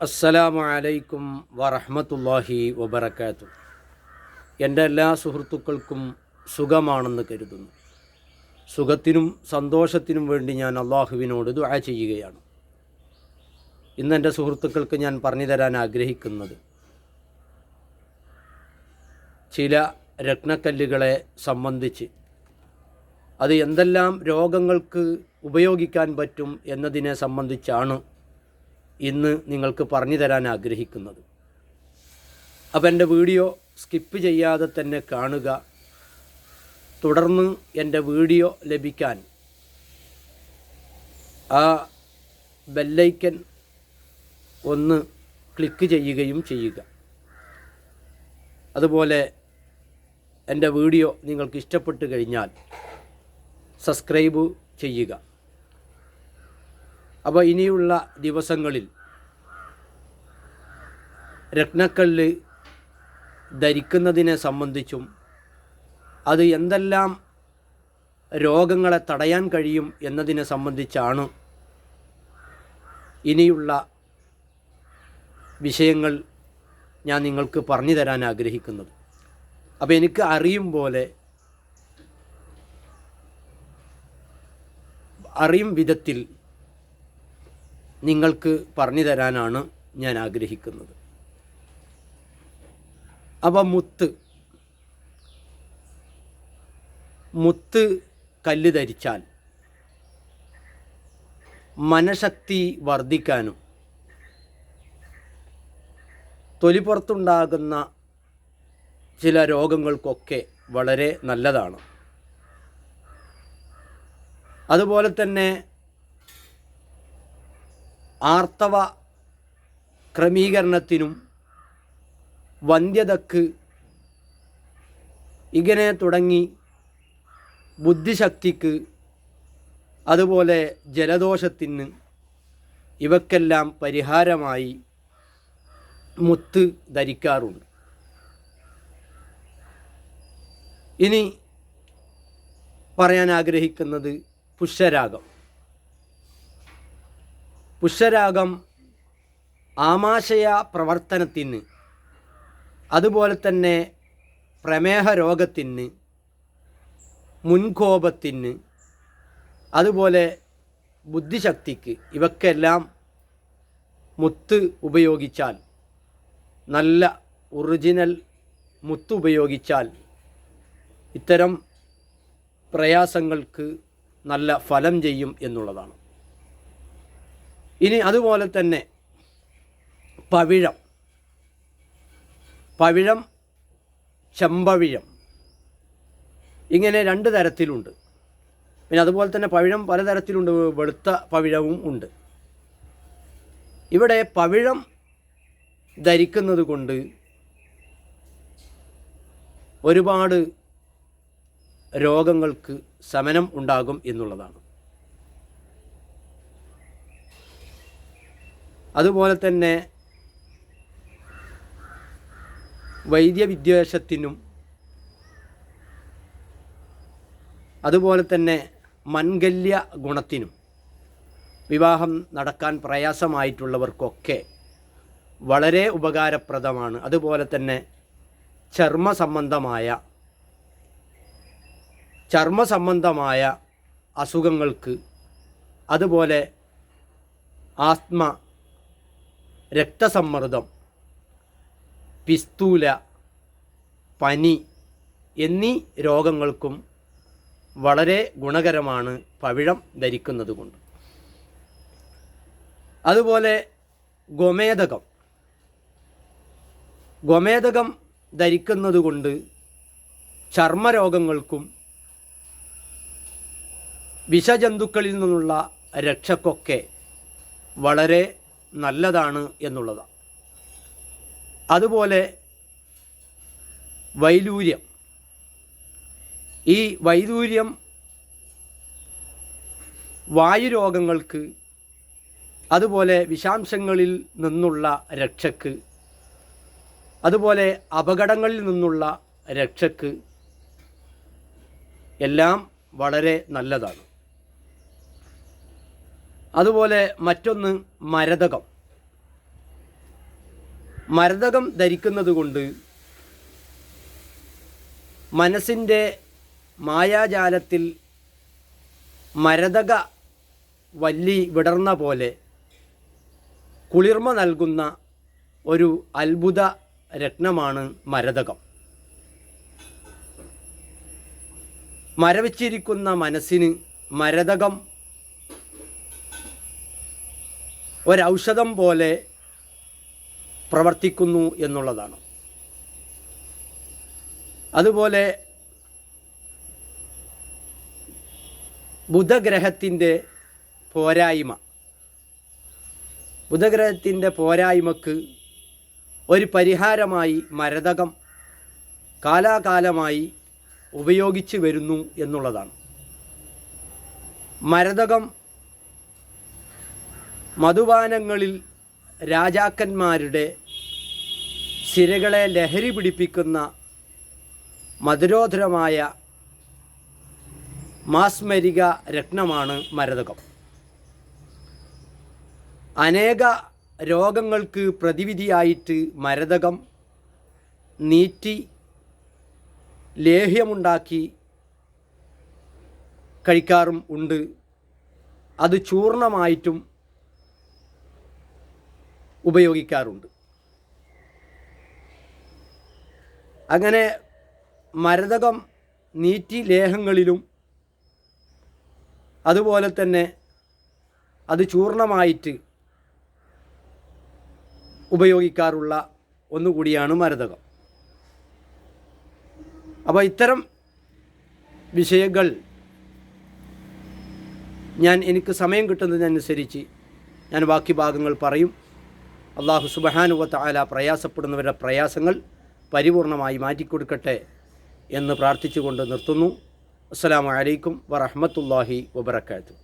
അസ്സലാമു അലൈക്കും വറഹമത്തല്ലാഹി വബർക്കാത്തു എന്റെ എല്ലാ സുഹൃത്തുക്കൾക്കും സുഖമാണെന്ന് കരുതുന്നു. സുഖത്തിനും സന്തോഷത്തിനും വേണ്ടി ഞാൻ അള്ളാഹുവിനോട് ദുആ ചെയ്യുകയാണ്. ഇന്ന് എന്റെ സുഹൃത്തുക്കൾക്ക് ഞാൻ പറഞ്ഞു തരാൻ ആഗ്രഹിക്കുന്നത് ചില രത്നക്കല്ലുകളെ സംബന്ധിച്ച് അത് എന്തെല്ലാം രോഗങ്ങൾക്ക് ഉപയോഗിക്കാൻ പറ്റും എന്നതിനെ സംബന്ധിച്ചാണ് ഇന്ന് നിങ്ങൾക്ക് പറഞ്ഞു തരാൻ ആഗ്രഹിക്കുന്നത്. അപ്പം എന്റെ വീഡിയോ സ്കിപ്പ് ചെയ്യാതെ തന്നെ കാണുക. തുടർന്ന് എന്റെ വീഡിയോ ലഭിക്കാൻ ആ ബെല്ലൈക്കൻ ഒന്ന് ക്ലിക്ക് ചെയ്യുകയും ചെയ്യുക. അതുപോലെ എന്റെ വീഡിയോ നിങ്ങൾക്ക് ഇഷ്ടപ്പെട്ട് കഴിഞ്ഞാൽ സബ്സ്ക്രൈബ് ചെയ്യുക. അപ്പോൾ ഇനിയുള്ള ദിവസങ്ങളിൽ രത്നക്കല്ല് ധരിക്കുന്നതിനെ സംബന്ധിച്ചും അത് എന്തെല്ലാം രോഗങ്ങളെ തടയാൻ കഴിയും എന്നതിനെ സംബന്ധിച്ചാണ് ഇനിയുള്ള വിഷയങ്ങൾ ഞാൻ നിങ്ങൾക്ക് പറഞ്ഞു തരാൻ ആഗ്രഹിക്കുന്നത്. അപ്പോൾ എനിക്ക് അറിയും പോലെ അറിയും വിധത്തിൽ നിങ്ങൾക്ക് പറഞ്ഞു തരാനാണ് ഞാൻ ആഗ്രഹിക്കുന്നത്. അപ്പോൾ മുത്ത്. മുത്ത് കല്ല് ധരിച്ചാൽ മനഃശക്തി വർദ്ധിക്കാനും തൊലിപ്പുറത്തുണ്ടാകുന്ന ചില രോഗങ്ങൾക്കൊക്കെ വളരെ നല്ലതാണ്. അതുപോലെ തന്നെ ആർത്തവ ക്രമീകരണത്തിനും വന്ധ്യതക്ക് ഇങ്ങനെ തുടങ്ങി ബുദ്ധിശക്തിക്ക് അതുപോലെ ജലദോഷത്തിന് ഇവക്കെല്ലാം പരിഹാരമായി മുത്ത് ധരിക്കാറുണ്ട്. ഇനി പറയാൻ ആഗ്രഹിക്കുന്നത് പുഷ്യരാഗം. പുഷ്യരാഗം ആമാശയ പ്രവർത്തനത്തിന് അതുപോലെ തന്നെ പ്രമേഹ രോഗത്തിന് മുൻകോപത്തിന് അതുപോലെ ബുദ്ധിശക്തിക്ക് ഇവക്കെല്ലാം മുത്ത് ഉപയോഗിച്ചാൽ നല്ല ഒറിജിനൽ മുത്ത് ഉപയോഗിച്ചാൽ ഇത്തരം പ്രയാസങ്ങൾക്ക് നല്ല ഫലം ചെയ്യും എന്നുള്ളതാണ്. ഇനി അതുപോലെ തന്നെ പവിഴം. പവിഴം ചെമ്പവിഴം ഇങ്ങനെ രണ്ട് തരത്തിലുണ്ട്. പിന്നെ അതുപോലെ തന്നെ പവിഴം പലതരത്തിലുണ്ട് വെളുത്ത പവിഴവും ഉണ്ട്. ഇവിടെ പവിഴം ധരിക്കുന്നത് കൊണ്ട് ഒരുപാട് രോഗങ്ങൾക്ക് ശമനം ഉണ്ടാകും എന്നുള്ളതാണ്. അതുപോലെ തന്നെ വൈദ്യവിദ്വേഷത്തിനും അതുപോലെ തന്നെ മൻഗല്യ ഗുണത്തിനും വിവാഹം നടക്കാൻ പ്രയാസമായിട്ടുള്ളവർക്കൊക്കെ വളരെ ഉപകാരപ്രദമാണ്. അതുപോലെ തന്നെ ചർമ്മ സംബന്ധമായ ചർമ്മ സംബന്ധമായ അസുഖങ്ങൾക്ക് അതുപോലെ ആസ്മ രക്തസമ്മർദ്ദം പിസ്തൂല പനി എന്നീ രോഗങ്ങൾക്കും വളരെ ഗുണകരമാണ് പവിഴം ധരിക്കുന്നത് കൊണ്ട് അതുപോലെ ഗോമേതകം ഗോമേതകം ധരിക്കുന്നത് കൊണ്ട് ചർമ്മരോഗങ്ങൾക്കും വിഷജന്തുക്കളിൽ നിന്നുള്ള രക്ഷക്കൊക്കെ വളരെ നല്ലതാണ് എന്നുള്ളതാണ്. അതുപോലെ വൈലൂര്യം. ഈ വൈദൂര്യം വായുരോഗങ്ങൾക്ക് അതുപോലെ വിഷാംശങ്ങളിൽ നിന്നുള്ള രക്ഷക്ക് അതുപോലെ അപകടങ്ങളിൽ നിന്നുള്ള രക്ഷക്ക് എല്ലാം വളരെ നല്ലതാണ്. അതുപോലെ മറ്റൊന്ന് മരതകം. മരതകം ധരിക്കുന്നത് കൊണ്ട് മനസ്സിന്റെ മായാജാലത്തിൽ മരതക വല്ലി വിടർന്ന പോലെ കുളിർമ നൽകുന്ന ഒരു അത്ഭുത രത്നമാണ് മരതകം. മരവിച്ചിരിക്കുന്ന മനസ്സിന് മരതകം ഒരൗഷധം പോലെ പ്രവർത്തിക്കുന്നു എന്നുള്ളതാണ്. അതുപോലെ ബുധഗ്രഹത്തിന്റെ പോരായ്മ. ബുധഗ്രഹത്തിന്റെ പോരായ്മക്ക് ഒരു പരിഹാരമായി മരതകം കാലാകാലമായി ഉപയോഗിച്ചു വരുന്നു എന്നുള്ളതാണ്. മരതകം മധുപാനങ്ങളിൽ രാജാക്കന്മാരുടെ സിരകളെ ലഹരി പിടിപ്പിക്കുന്ന മധുരോധരമായ മാസ്മരിക രത്നമാണ് മരതകം. അനേക രോഗങ്ങൾക്ക് പ്രതിവിധിയായിട്ട് മരതകം നീറ്റി ലേഹ്യമുണ്ടാക്കി കഴിക്കാറും ഉണ്ട്. അത് ചൂർണമായിട്ടും ഉപയോഗിക്കാറുണ്ട്. അങ്ങനെ മരതകം നീറ്റി ലേഹങ്ങളിലും അതുപോലെ തന്നെ അത് ചൂർണമായിട്ട് ഉപയോഗിക്കാറുള്ള ഒന്നുകൂടിയാണ് മരതകം. അപ്പോൾ ഇത്തരം വിഷയങ്ങൾ ഞാൻ എനിക്ക് സമയം കിട്ടുന്നതിനനുസരിച്ച് ഞാൻ ബാക്കി ഭാഗങ്ങൾ പറയും. അള്ളാഹു സുബഹാനുവത്ത ആല പ്രയാസപ്പെടുന്നവരുടെ പ്രയാസങ്ങൾ പരിപൂർണമായി മാറ്റിക്കൊടുക്കട്ടെ എന്ന് പ്രാർത്ഥിച്ചുകൊണ്ട് നിർത്തുന്നു. അസ്സാം വലൈക്കും വറഹമത്തല്ലാഹി വബർക്കാത്തു